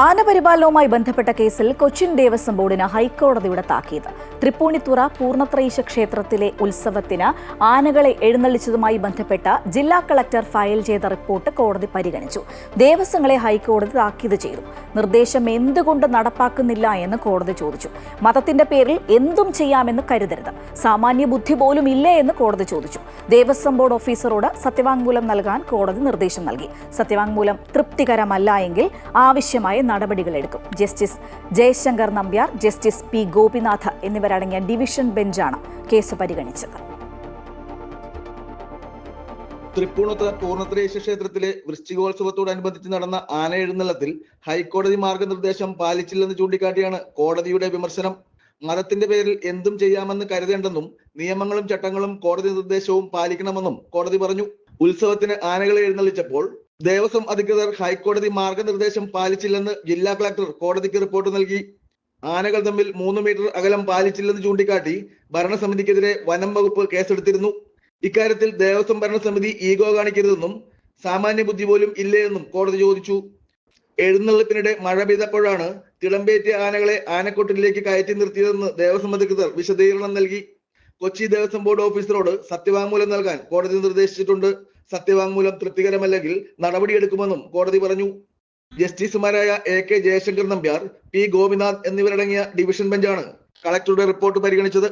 ആനപരിപാലനവുമായി ബന്ധപ്പെട്ട കേസിൽ കൊച്ചിൻ ദേവസ്വം ബോർഡിന് ഹൈക്കോടതിയുടെ താക്കീത്. തൃപ്പൂണിത്തുറ പൂർണത്രയീശ ക്ഷേത്രത്തിലെ ഉത്സവത്തിന് ആനകളെ എഴുന്നള്ളിച്ചതുമായി ബന്ധപ്പെട്ട ജില്ലാ കളക്ടർ ഫയൽ ചെയ്ത റിപ്പോർട്ട് കോടതി പരിഗണിച്ചു. ദേവസ്വങ്ങളെ ഹൈക്കോടതി താക്കീത് ചെയ്തു. നിർദ്ദേശം എന്തുകൊണ്ട് നടപ്പാക്കുന്നില്ല എന്ന് കോടതി ചോദിച്ചു. മതത്തിന്റെ പേരിൽ എന്തും ചെയ്യാമെന്ന് കരുതരുത്. സാമാന്യ ബുദ്ധി പോലും ഇല്ലേ എന്ന് കോടതി ചോദിച്ചു. ദേവസ്വം ബോർഡ് ഓഫീസറോട് സത്യവാങ്മൂലം നൽകാൻ കോടതി നിർദ്ദേശം നൽകി. സത്യവാങ്മൂലം തൃപ്തികരമല്ല എങ്കിൽ ആവശ്യമായ നടപടികളെടുക്കും. Justice Jayashankar Nambiar justice P Gopinath എന്നിവരടങ്ങിയ ഡിവിഷൻ ബെഞ്ചാണ് കേസ് പരിഗണിച്ചത്. തൃപ്പൂണിത്തുറ പൂർണത്രേശ്വര ക്ഷേത്രത്തിലെ വൃശ്ചികോത്സവത്തോടനുബന്ധിച്ച് നടന്ന ആനയെഴുന്നള്ളത്തിൽ ഹൈക്കോടതി മാർഗനിർദ്ദേശം പാലിച്ചില്ലെന്ന് ചൂണ്ടിക്കാട്ടിയാണ് കോടതിയുടെ വിമർശനം. മതത്തിന്റെ പേരിൽ എന്തും ചെയ്യാമെന്ന് കരുതേണ്ടെന്നും നിയമങ്ങളും ചട്ടങ്ങളും കോടതി നിർദ്ദേശവും പാലിക്കണമെന്നും കോടതി പറഞ്ഞു. ഉത്സവത്തിന് ആനകളെ എഴുന്നള്ളിച്ചപ്പോൾ ദേവസ്വം അധികൃതർ ഹൈക്കോടതി മാർഗനിർദ്ദേശം പാലിച്ചില്ലെന്ന് ജില്ലാ കളക്ടർ കോടതിക്ക് റിപ്പോർട്ട് നൽകി. ആനകൾ തമ്മിൽ മൂന്ന് മീറ്റർ അകലം പാലിച്ചില്ലെന്ന് ചൂണ്ടിക്കാട്ടി ഭരണസമിതിക്കെതിരെ വനം വകുപ്പ് കേസെടുത്തിരുന്നു. ഇക്കാര്യത്തിൽ ദേവസ്വം ഭരണസമിതി ഈഗോ കാണിക്കരുതെന്നും സാമാന്യ ബുദ്ധി പോലും ഇല്ലേ എന്നും കോടതി ചോദിച്ചു. എഴുന്നള്ളിപ്പിനിടെ മഴ പെയ്തപ്പോഴാണ് തിളമ്പേറ്റിയ ആനകളെ ആനക്കൊട്ടിലേക്ക് കയറ്റി നിർത്തിയതെന്ന് ദേവസ്വം അധികൃതർ വിശദീകരണം നൽകി. കൊച്ചി ദേവസ്വം ബോർഡ് ഓഫീസറോട് സത്യവാങ്മൂലം നൽകാൻ കോടതി നിർദ്ദേശിച്ചിട്ടുണ്ട്. സത്യവാങ്മൂലം തൃപ്തികരമല്ലെങ്കിൽ നടപടിയെടുക്കുമെന്നും കോടതി പറഞ്ഞു. ജസ്റ്റിസുമാരായ A K Jayashankar Nambiar P Gopinath എന്നിവരടങ്ങിയ ഡിവിഷൻ ബെഞ്ചാണ് കളക്ടറുടെ റിപ്പോർട്ട് പരിഗണിച്ചത്.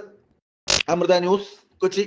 അമൃത ന്യൂസ് കൊച്ചി.